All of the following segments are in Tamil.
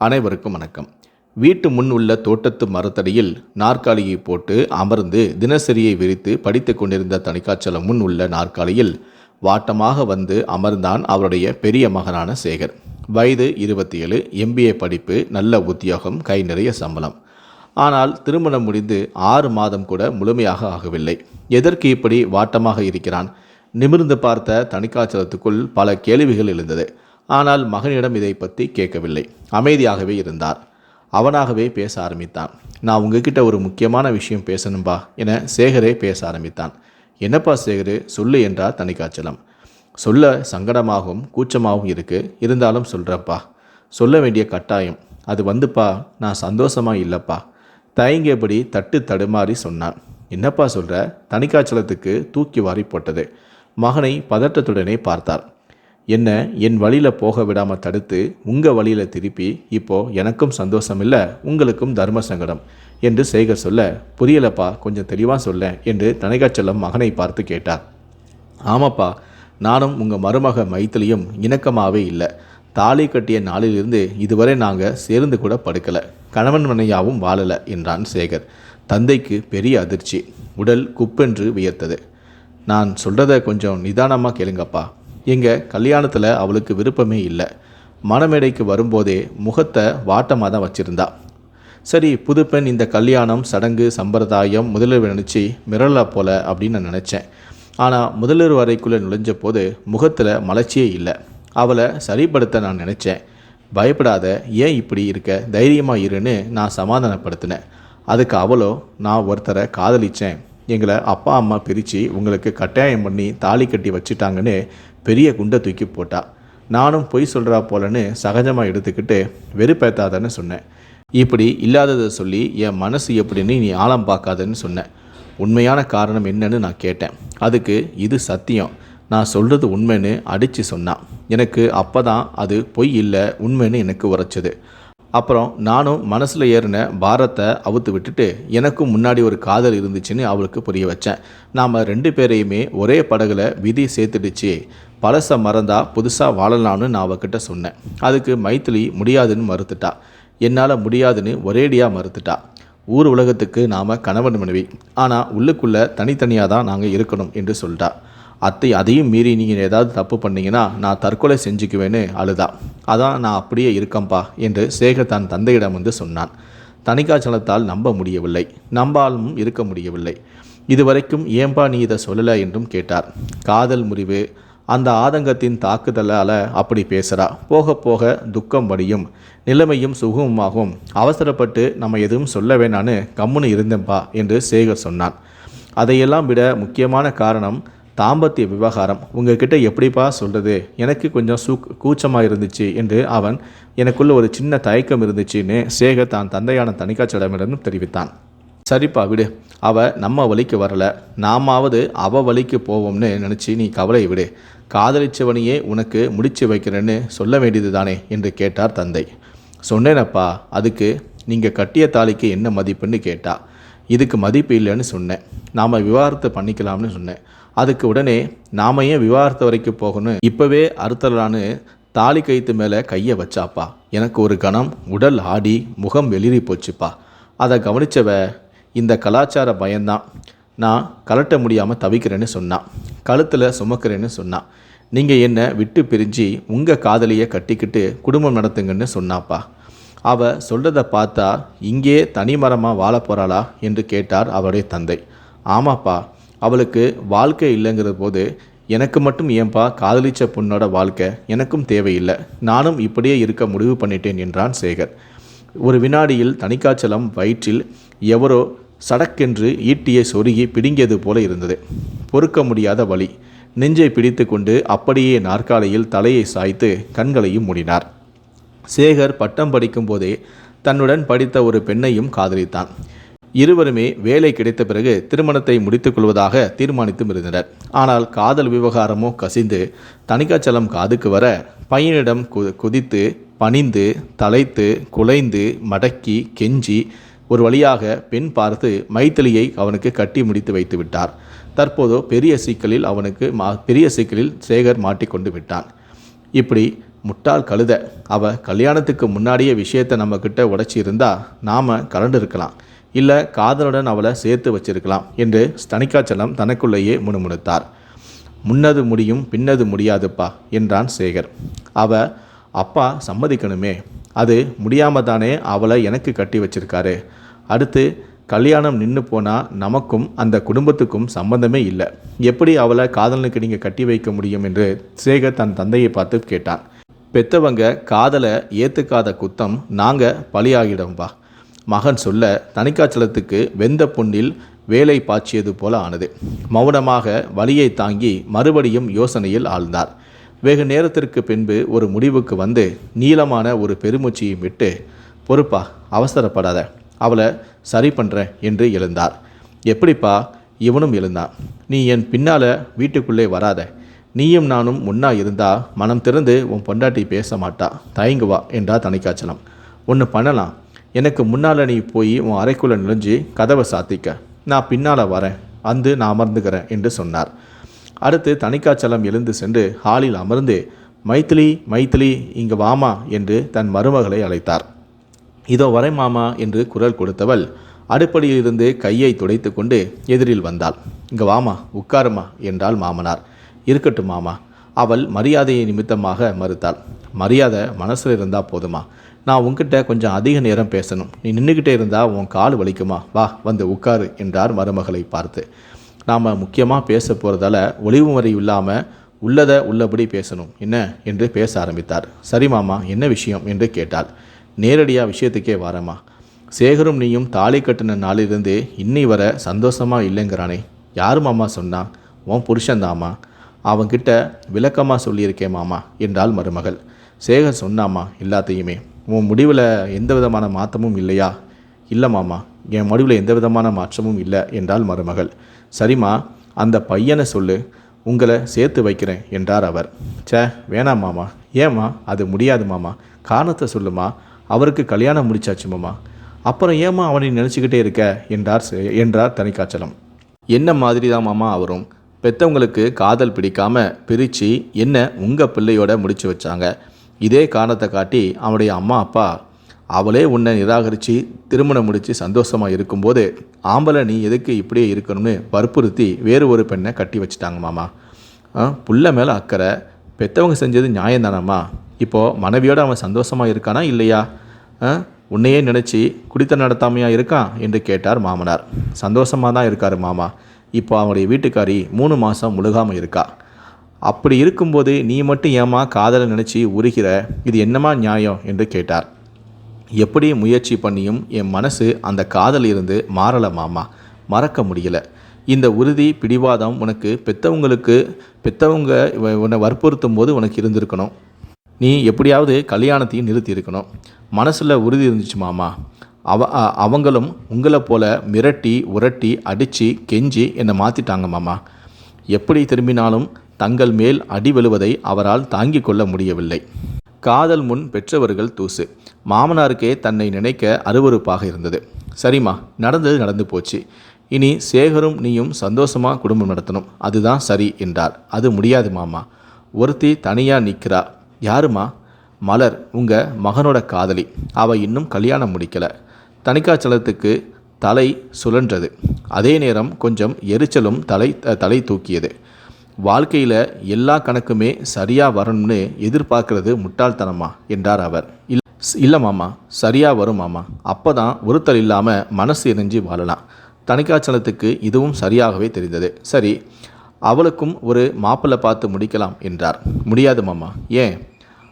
அனைவருக்கும் வணக்கம். வீட்டு முன் உள்ள தோட்டத்து மரத்தடியில் நாற்காலியை போட்டு அமர்ந்து தினசரியை விரித்து படித்து கொண்டிருந்த தணிக்காச்சலம் முன் உள்ள நாற்காலியில் வாட்டமாக வந்து அமர்ந்தான் அவருடைய பெரிய மகனான சேகர். வயது இருபத்தி ஏழு எம்பிஏ படிப்பு நல்ல உத்தியோகம் கை நிறைய சம்பளம். ஆனால் திருமணம் முடிந்து ஆறு மாதம் கூட முழுமையாக ஆகவில்லை. எதற்கு இப்படி வாட்டமாக இருக்கிறான்? நிமிர்ந்து பார்த்த தணிக்காச்சலத்துக்குள் பல கேள்விகள் எழுந்தது. ஆனால் மகனிடம் இதை பற்றி கேட்கவில்லை. அமைதியாகவே இருந்தார். அவனாகவே பேச ஆரம்பித்தான். நான் உங்ககிட்ட ஒரு முக்கியமான விஷயம் பேசணும்பா என சேகரே பேச ஆரம்பித்தான். என்னப்பா சேகரு சொல்லு என்றார் தணிக்காச்சலம் சொல்ல சங்கடமாகவும் கூச்சமாகவும் இருக்கு. இருந்தாலும் சொல்கிறப்பா சொல்ல வேண்டிய கட்டாயம். அது வந்துப்பா. நான் சந்தோஷமா இல்லைப்பா. தயங்கியபடி தட்டு தடுமாறி சொன்னான். என்னப்பா சொல்கிற தணிக்காச்சலத்துக்கு தூக்கி வாரி போட்டது. மகனை பதட்டத்துடனே பார்த்தார். என்ன என் வழியில் போக விடாமல் தடுத்து உங்கள் வழியில் திருப்பி இப்போ எனக்கும் சந்தோஷம் இல்லை உங்களுக்கும் தர்ம சங்கடம் என்று சேகர் சொல்ல புரியலப்பா கொஞ்சம் தெளிவாக சொல்ல என்று தணிகாச்சலம் மகனை பார்த்து கேட்டார். ஆமாப்பா நானும் உங்கள் மருமக மைத்திலியும் இணக்கமாகவே இல்லை. தாலி கட்டிய நாளிலிருந்து இதுவரை நாங்கள் சேர்ந்து கூட படுக்கலை. கணவன் மனையாவும் வாழலை என்றான் சேகர். தந்தைக்கு பெரிய அதிர்ச்சி. உடல் குப்பென்று வியர்த்தது. நான் சொல்கிறத கொஞ்சம் நிதானமாக கேளுங்கப்பா. எங்கள் கல்யாணத்தில் அவளுக்கு விருப்பமே இல்லை. மணமேடைக்கு வரும்போதே முகத்தை வாட்டமாக தான் வச்சுருந்தா. சரி புது பெண் இந்த கல்யாணம் சடங்கு சம்பிரதாயம் முதலில் நினச்சி மிரளா போல அப்படின்னு நான் நினச்சேன். ஆனால் முதலில் வரைக்குள்ளே நுழைஞ்ச போது முகத்தில் மலர்ச்சியே இல்லை. அவளை சரிப்படுத்த நான் நினச்சேன். பயப்படாத ஏன் இப்படி இருக்க? தைரியமாக இருன்னு நான் சமாதானப்படுத்தினேன். அதுக்கு அவளோ நான் ஒருத்தரை காதலிச்சேன். எங்களை அப்பா அம்மா பிரித்து உங்களுக்கு கட்டாயம் பண்ணி தாலி கட்டி வச்சுட்டாங்கன்னு பெரிய குண்டை தூக்கி போட்டா. நானும் பொய் சொல்கிறா போலன்னு சகஜமாக எடுத்துக்கிட்டு வெறுப்பேத்தாதன்னு சொன்னேன். இப்படி இல்லாததை சொல்லி என் மனசு எப்படின்னு நீ ஆழம் பார்க்காதன்னு சொன்னேன். உண்மையான காரணம் என்னன்னு நான் கேட்டேன். அதுக்கு இது சத்தியம். நான் சொல்கிறது உண்மைன்னு அடித்து சொன்னான். எனக்கு அப்போ தான் அது பொய் இல்லை உண்மைன்னு எனக்கு உரைச்சது. அப்புறம் நானும் மனசில் ஏறின பாரத்தை அவுத்து விட்டுட்டு எனக்கும் முன்னாடி ஒரு காதல் இருந்துச்சுன்னு அவளுக்கு புரிய வச்சேன். நாம் ரெண்டு பேரையுமே ஒரே படகுல விதி சேர்த்துடுச்சு. பழசை மறந்தா புதுசாக வாழலாம்னு நான் அவகிட்ட சொன்னேன். அதுக்கு மைத்திலி முடியாதுன்னு மறுத்துட்டா. என்னால் முடியாதுன்னு ஒரேடியாக மறுத்துட்டா. ஊர் உலகத்துக்கு நாம் கணவன் மனைவி. ஆனால் உள்ளுக்குள்ளே தனித்தனியாக தான் நாங்கள் இருக்கணும் என்று சொல்லிட்டா அத்தை அதையும் மீறி நீங்கள் ஏதாவது தப்பு பண்ணீங்கன்னா நான் தற்கொலை செஞ்சுக்குவேன்னு அழுதா. அதான் நான் அப்படியே இருக்கம்பா என்று சேகர் தன் தந்தையிடம் வந்து சொன்னான். தணிக்காச்சலத்தால் நம்ப முடியவில்லை. நம்பாலும் இருக்க முடியவில்லை. இதுவரைக்கும் ஏம்பா நீ இதை சொல்லலை என்றும் கேட்டார். காதல் முறிவு அந்த ஆதங்கத்தின் தாக்குதலால் அப்படி பேசுகிறா போக போக துக்கம் வடியும் நிலைமையும் சுகமுமாகும். அவசரப்பட்டு நம்ம எதுவும் சொல்ல வேணான்னு கம்முன்னு இருந்தேன்பா என்று சேகர் சொன்னான். அதையெல்லாம் விட முக்கியமான காரணம் தாம்பத்திய விவகாரம் உங்ககிட்ட எப்படிப்பா சொல்கிறது எனக்கு கொஞ்சம் சூ கூச்சமாக இருந்துச்சு என்று அவன் எனக்குள்ள ஒரு சின்ன தயக்கம் இருந்துச்சுன்னு சேகர் தான் தந்தையான தணிக்காச்சலமிடம் தெரிவித்தான். சரிப்பா விடு அவ நம்ம வழிக்கு வரல. நாமாவது அவ வழிக்கு போவோம்னு நினச்சி நீ கவலை விடு. காதலிச்சவனையே உனக்கு முடிச்சு வைக்கிறேன்னு சொல்ல வேண்டியது தானே என்று கேட்டார் தந்தை. சொன்னேனப்பா அதுக்கு நீங்கள் கட்டிய தாலிக்கு என்ன மதிப்புன்னு கேட்டா. இதுக்கு மதிப்பு இல்லைன்னு சொன்னேன். நாம் விவாகரத்து பண்ணிக்கலாம்னு சொன்னேன். அதுக்கு உடனே நாம ஏன் விவாகரத்து வரைக்கும் போகணும்? இப்போவே அறுத்தலான்னு தாலி கைத்து மேலே கையை வச்சாப்பா. எனக்கு ஒரு கணம் உடல் ஆடி முகம் வெளிரி போச்சுப்பா. அதை கவனிச்சவ இந்த கலாச்சார பயம்தான் நான் கலட்ட முடியாமல் தவிக்கிறேன்னு சொன்னான். கழுத்தில் சுமக்கிறேன்னு சொன்னான். நீங்கள் என்னை விட்டு பிரிஞ்சு உங்கள் காதலியை கட்டிக்கிட்டு குடும்பம் நடத்துங்கன்னு சொன்னாப்பா. அவ சொல்கிறத பார்த்தா இங்கே தனிமரமாக வாழ போகிறாளா என்று கேட்டார் அவருடைய தந்தை. ஆமாப்பா அவளுக்கு வாழ்க்கை இல்லைங்கிற போது எனக்கு மட்டும் ஏன்பா காதலிச்ச பொண்ணோட வாழ்க்கை? எனக்கும் தேவையில்லை. நானும் இப்படியே இருக்க முடிவு பண்ணிட்டேன் என்றான் சேகர். ஒரு வினாடியில் தனிக்காய்ச்சலம் வயிற்றில் எவரோ சடக்கென்று ஈட்டியை சொருகி பிடுங்கியது போல இருந்தது. பொறுக்க முடியாத வழி நெஞ்சை பிடித்து கொண்டு அப்படியே நாற்காலியில் தலையை சாய்த்து கண்களையும் மூடினார். சேகர் பட்டம் படிக்கும் போதே தன்னுடன் படித்த ஒரு பெண்ணையும் காதலித்தான். இருவருமே வேலை கிடைத்த பிறகு திருமணத்தை முடித்துக் கொள்வதாக தீர்மானித்தும் இருந்தனர். ஆனால் காதல் விவகாரமோ கசிந்து தணிக்காச்சலம் காதுக்கு வர பையனிடம் கு குதித்து பணிந்து தலைத்து குலைந்து மடக்கி கெஞ்சி ஒரு வழியாக பெண் பார்த்து மைத்திலியை அவனுக்கு கட்டி முடித்து வைத்து விட்டார். தற்போதோ பெரிய சிக்கலில் அவனுக்கு மா பெரிய சிக்கலில் சேகர் மாட்டிக்கொண்டு விட்டான். இப்படி முட்டாள் கழுத அவ கல்யாணத்துக்கு முன்னாடியே விஷயத்தை நம்மக்கிட்ட உடச்சி இருந்தா நாம் கலண்டு இருக்கலாம் இல்லை காதலுடன் அவளை சேர்த்து வச்சிருக்கலாம் என்று தணிக்காச்சலம் தனக்குள்ளேயே முணுமுணுத்தார். முன்னது முடியும் பின்னது முடியாதுப்பா என்றான் சேகர். அவ அப்பா சம்மதிக்கணுமே. அது முடியாம தானே அவளை எனக்கு கட்டி வச்சிருக்காரு. அடுத்து கல்யாணம் நின்று போனால் நமக்கும் அந்த குடும்பத்துக்கும் சம்பந்தமே இல்லை. எப்படி அவளை காதலனுக்கு நீங்கள் கட்டி வைக்க முடியும் என்று சேகர் தன் தந்தையை பார்த்து கேட்டான். பெத்தவங்க காதலை ஏற்றுக்காத குத்தம் நாங்கள் பலியாகிடும்பா மகன் சொல்ல தனிக்காச்சலத்துக்கு வெந்த புண்ணில் வேலை பாய்ச்சியது போல ஆனது. மௌனமாக வலியை தாங்கி மறுபடியும் யோசனையில் ஆழ்ந்தார். வெகு நேரத்திற்கு பின்பு ஒரு முடிவுக்கு வந்து நீளமான ஒரு பெருமூச்சியும் விட்டு பொறுப்பா அவசரப்படாத. அவளை சரி பண்ணுறேன் என்று எழுந்தார். எப்படிப்பா? இவனும் எழுந்தான். நீ என் பின்னால் வீட்டுக்குள்ளே வராத. நீயும் நானும் முன்னா இருந்தா மனம் திறந்து உன் பொண்டாட்டி பேச மாட்டா. தயங்குவா என்றார் தனிக்காச்சலம் ஒன்று பண்ணலாம். எனக்கு முன்னால் நீ போய் உன் அறைக்குள்ளே நுழைஞ்சு கதவை சாத்திக்க. நான் பின்னால் வரேன். அந்து நான் அமர்ந்துக்கிறேன் என்று சொன்னார். அடுத்து தணிக்காச்சலம் எழுந்து சென்று ஹாலில் அமர்ந்து மைத்திலி மைத்திலி இங்கு வாமா என்று தன் மருமகளை அழைத்தார். இதோ வரை மாமா என்று குரல் கொடுத்தவள் அடுப்படியிலிருந்து கையை துடைத்து கொண்டு எதிரில் வந்தாள். இங்கு வாமா உட்காருமா என்றாள் மாமனார். இருக்கட்டும் மாமா அவள் மரியாதையை நிமித்தமாக மறுத்தாள். மரியாதை மனசில் இருந்தால் போதுமா? நான் உன்கிட்ட கொஞ்சம் அதிக நேரம் பேசணும். நீ நின்றுக்கிட்டே இருந்தால் உன் கால் வலிக்குமா? வா வந்து உட்காரு என்றார் மருமகளை பார்த்து. நாம் முக்கியமாக பேச போகிறதால ஒளிவு முறை இல்லாமல் உள்ளதை உள்ளபடி பேசணும். என்ன? என்று பேச ஆரம்பித்தார். சரி மாமா என்ன விஷயம்? என்று கேட்டாள். நேரடியாக விஷயத்துக்கே வரேம்மா. சேகரும் நீயும் தாலி கட்டின நாளிலிருந்து இன்னி வர சந்தோஷமாக இல்லைங்கிறானே. யார் மாமா சொன்னா? உன் புருஷன்தாம்மா அவன்கிட்ட விளக்கமாக சொல்லியிருக்கேன் மாமா என்றாள் மருமகள். சேகர் சொன்னாமா எல்லாத்தையுமே. உன் முடிவில் எந்த விதமான மாற்றமும் இல்லையா? இல்லை மாமா என் முடிவில் எந்த விதமான மாற்றமும் இல்லை என்றால் மருமகள். சரிம்மா அந்த பையனை சொல்லு உங்களை சேர்த்து வைக்கிறேன் என்றார் அவர். ச்சே வேணாம் மாமா. ஏம்மா அது முடியாது மாமா. காரணத்தை சொல்லுமா. அவருக்கு கல்யாணம் முடிச்சாச்சு மாமா. அப்புறம் ஏம்மா அவனை நினச்சிக்கிட்டே இருக்க என்றார் சே- என்றார் தனிக்காச்சலம் என்ன மாதிரி தான் மாமா அவரும்? பெற்றவங்களுக்கு காதல் பிடிக்காம பிரித்து என்ன உங்கள் பிள்ளையோட முடிச்சு வச்சாங்க? இதே காரணத்தை காட்டி அவனுடைய அம்மா அப்பா அவளே உன்னை நிராகரித்து திருமணம் முடித்து சந்தோஷமாக இருக்கும்போது ஆம்பளை நீ எதுக்கு இப்படியே இருக்கணும்னு வற்புறுத்தி வேறு ஒரு பெண்ணை கட்டி வச்சுட்டாங்க மாமா. ஆ, புள்ள மேலே அக்கறை பெத்தவங்க செஞ்சது நியாயம் தானம்மா இப்போது மனைவியோடு அவன் சந்தோஷமாக இருக்கானா இல்லையா? ஆ, உன்னையே நினச்சி குடித்த நடத்தாமையாக இருக்கான் என்று கேட்டார் மாமனார். சந்தோஷமாக தான் இருக்கார் மாமா. இப்போ அவனுடைய வீட்டுக்காரி மூணு மாதம் முழுகாமல் இருக்கா. அப்படி இருக்கும்போது நீ மட்டும் ஏமா காதலை நினச்சி உருகிற? இது என்னமா நியாயம்? என்று கேட்டார். எப்படி முயற்சி பண்ணியும் என் மனசு அந்த காதல் இருந்து மாறலை மாமா. மறக்க முடியல. இந்த உறுதி பிடிவாதம் உனக்கு பெத்தவங்களுக்கு பெத்தவங்க உன்னை வற்புறுத்தும் போது உனக்கு இருந்திருக்கணும். நீ எப்படியாவது கல்யாணத்தையும் நிறுத்தி இருக்கணும் மனசில் உறுதி இருந்துச்சு மாமா. அவ அவங்களும் உங்களை போல மிரட்டி உரட்டி அடித்து கெஞ்சி என்னை மாற்றிட்டாங்க மாமா. எப்படி திரும்பினாலும் தங்கள் மேல் அடி விழுவதை அவரால் தாங்கிக் கொள்ள முடியவில்லை. காதல் முன் பெற்றவர்கள் தூசு. மாமனாருக்கே தன்னை நினைக்க அருவருப்பாக இருந்தது. சரிம்மா நடந்தது நடந்து போச்சு. இனி சேகரும் நீயும் சந்தோஷமா குடும்பம் நடத்தணும். அதுதான் சரி என்றார். அது முடியாது மாமா. ஒருத்தி தனியாக நிற்கிறா யாருமா மலர் உங்கள் மகனோட காதலி. அவ இன்னும் கல்யாணம் முடிக்கலை. தணிக்காச்சலத்துக்கு தலை சுழன்றது. அதே நேரம் கொஞ்சம் எரிச்சலும் தலை தலை தூக்கியது. வாழ்க்கையில் எல்லா கணக்குமே சரியாக வரணும்னு எதிர்பார்க்கறது முட்டாள்தனமா? என்றார் அவர். இல் இல்லை மாமா சரியாக வரும் மாமா. அப்போ தான் ஒருத்தர் இல்லாமல் மனசு இணைஞ்சு வாழலாம். தணிக்காச்சலத்துக்கு இதுவும் சரியாகவே தெரிந்தது. சரி அவளுக்கும் ஒரு மாப்பிள்ளை பார்த்து முடிக்கலாம் என்றார். முடியாது மாமா. ஏன்?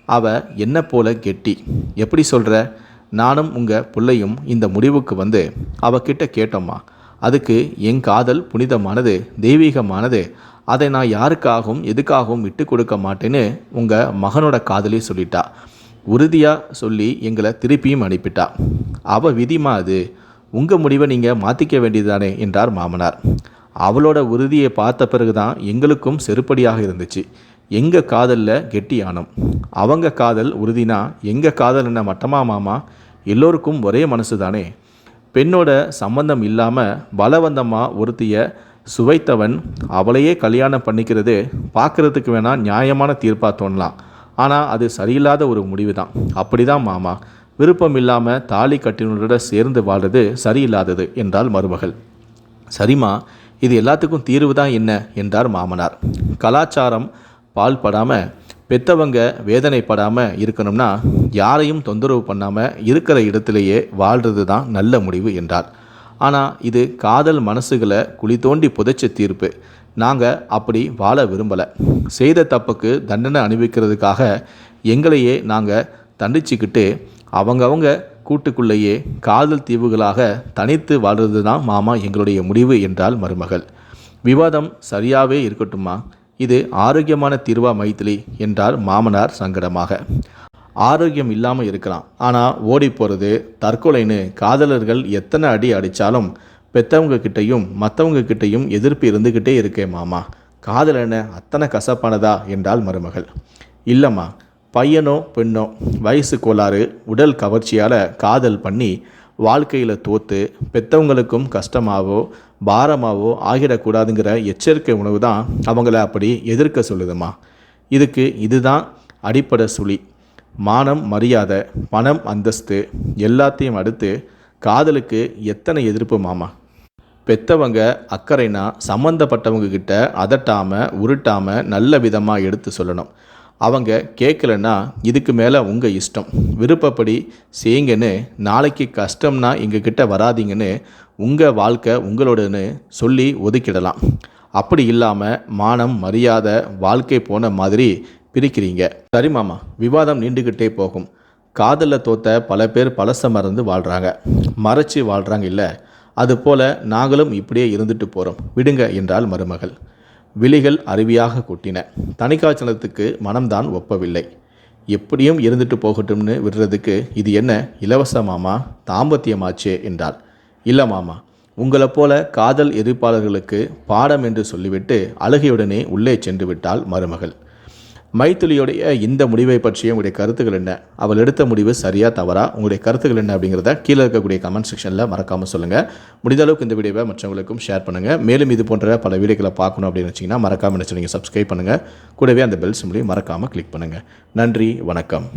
அவ என்ன போல கெட்டி? எப்படி சொல்கிற நானும் உங்கள் பிள்ளையும் இந்த முடிவுக்கு வந்து அவகிட்ட கேட்டோம்மா. அதுக்கு என் காதல் புனிதமானது தெய்வீகமானது அதை நான் யாருக்காகவும் எதுக்காகவும் விட்டு கொடுக்க மாட்டேன்னு உங்கள் மகனோட காதலி சொல்லிட்டா. உறுதியாக சொல்லி எங்களை திருப்பியும் அனுப்பிட்டா. அவள் விதிமா அது? உங்கள் முடிவை நீங்கள் மாற்றிக்க வேண்டியதுதானே என்றார் மாமனார். அவளோட உறுதியை பார்த்த பிறகு தான் எங்களுக்கும் செருப்படியாக இருந்துச்சு. எங்கள் காதலில் கெட்டியானோம் அவங்க காதல் உறுதினா எங்கள் காதல் என்ன மட்டமா மாமா? எல்லோருக்கும் ஒரே மனசு தானே பெண்ணோட சம்பந்தம் இல்லாமல் பலவந்தமாக ஒருத்திய சுவைத்தவன் அவளையே கல்யாணம் பண்ணிக்கிறது பார்க்கறதுக்கு வேணால் நியாயமான தீர்ப்பாக தோணலாம். ஆனால் அது சரியில்லாத ஒரு முடிவு தான் அப்படி தான் மாமா. விருப்பம் இல்லாமல் தாலி கட்டினோட சேர்ந்து வாழ்றது சரியில்லாதது என்றாள் மருமகள். சரிம்மா இது எல்லாத்துக்கும் தீர்வு தான் என்ன? என்றார் மாமனார். கலாச்சாரம் பால் படாமல் பெத்தவங்க வேதனைப்படாமல் இருக்கணும்னா யாரையும் தொந்தரவு பண்ணாமல் இருக்கிற இடத்திலேயே வாழ்கிறது தான் நல்ல முடிவு என்றார். ஆனால் இது காதல் மனசுகளை குழி தோண்டி புதைச்ச தீர்ப்பு. நாங்கள் அப்படி வாழ விரும்பலை. செய்த தப்புக்கு தண்டனை அனுபவிக்கிறதுக்காக எங்களையே நாங்கள் தண்டிச்சுக்கிட்டு அவங்கவங்க கூட்டுக்குள்ளேயே காதல் தீவுகளாக தனித்து வாழ்றது தான் மாமா எங்களுடைய முடிவு என்றால் மருமகள். விவாதம் சரியாகவே இருக்கட்டுமா இது ஆரோக்கியமான தீர்வா மைத்திலி என்றார் மாமனார் சங்கடமாக. ஆரோக்கியம் இல்லாமல் இருக்கலாம். ஆனால் ஓடி போகிறது தற்கொலைன்னு காதலர்கள் எத்தனை அடி அடித்தாலும் பெற்றவங்க கிட்டேயும் மற்றவங்க கிட்டேயும் எதிர்ப்பு இருந்துக்கிட்டே இருக்கே மாமா. காதலனை அத்தனை கசப்பானதா என்றால் மருமகள். இல்லைம்மா பையனோ பெண்ணோ வயசு கோளாறு உடல் கவர்ச்சியால் காதல் பண்ணி வாழ்க்கையில் தோற்று பெற்றவங்களுக்கும் கஷ்டமாவோ பாரமாவோ ஆகிடக்கூடாதுங்கிற எச்சரிக்கை உணவு தான் அவங்கள அப்படி எதிர்க்க சொல்லுதுமா. இதுக்கு இதுதான் அடிப்படை சுழி. மானம் மரியாதை பணம் அந்தஸ்து எல்லாத்தையும் அடுத்து காதலுக்கு எத்தனை எதிர்ப்பு மாமா? பெத்தவங்க அக்கறைனா சம்மந்தப்பட்டவங்க கிட்ட அதட்டாமல் உருட்டாமல் நல்ல விதமாக எடுத்து சொல்லணும். அவங்க கேட்கலன்னா இதுக்கு மேலே உங்கள் இஷ்டம். விருப்பப்படி செய்யுங்கன்னு நாளைக்கு கஷ்டம்னா எங்ககிட்ட வராதீங்கன்னு உங்கள் வாழ்க்கை உங்களோடன்னு சொல்லி ஒதுக்கிடலாம். அப்படி இல்லாமல் மானம் மரியாதை வாழ்க்கை போன மாதிரி பிரிக்கிறீங்க. சரி மாமா விவாதம் நீண்டுக்கிட்டே போகும். காதலில் தோத்த பல பேர் பழச மறந்து வாழ்கிறாங்க மறைச்சி வாழ்கிறாங்க இல்லை. அதுபோல் நாங்களும் இப்படியே இருந்துட்டு போகிறோம் விடுங்க என்றால் மருமகள். விழிகள் அருவியாக கொட்டின. தனிக்காய்ச்சலத்துக்கு மனம்தான் ஒப்பவில்லை. எப்படியும் இருந்துட்டு போகட்டும்னு விடுறதுக்கு இது என்ன இலவச மாமா தாம்பத்தியமாச்சே என்றாள். இல்லை மாமா உங்களைப் போல காதல் எதிர்ப்பாளர்களுக்கு பாடம் என்று சொல்லிவிட்டு அழுகையுடனே உள்ளே சென்று விட்டாள் மருமகள். மைத்திலியுடைய இந்த முடிவை பற்றிய உங்களுடைய கருத்துக்கள் என்ன? அவள் எடுத்த முடிவு சரியா தவறா? உங்களுடைய கருத்துக்கள் என்ன அப்படிங்கிறத கீழே இருக்கக்கூடிய கமெண்ட் செக்ஷனில் மறக்காமல் சொல்லுங்கள் முடிந்த அளவுக்கு இந்த வீடியோவை மற்றவங்களுக்கும் ஷேர் பண்ணுங்கள் மேலும் இது போன்ற பல வீடியோக்களை பார்க்கணும் அப்படின்னு வச்சிங்கன்னா மறக்காமல் நினச்சி நீங்கள் சப்ஸ்கிரைப் பண்ணுங்கள் கூடவே அந்த பெல் சிம்லையும் மறக்காமல் கிளிக் பண்ணுங்கள் நன்றி வணக்கம்.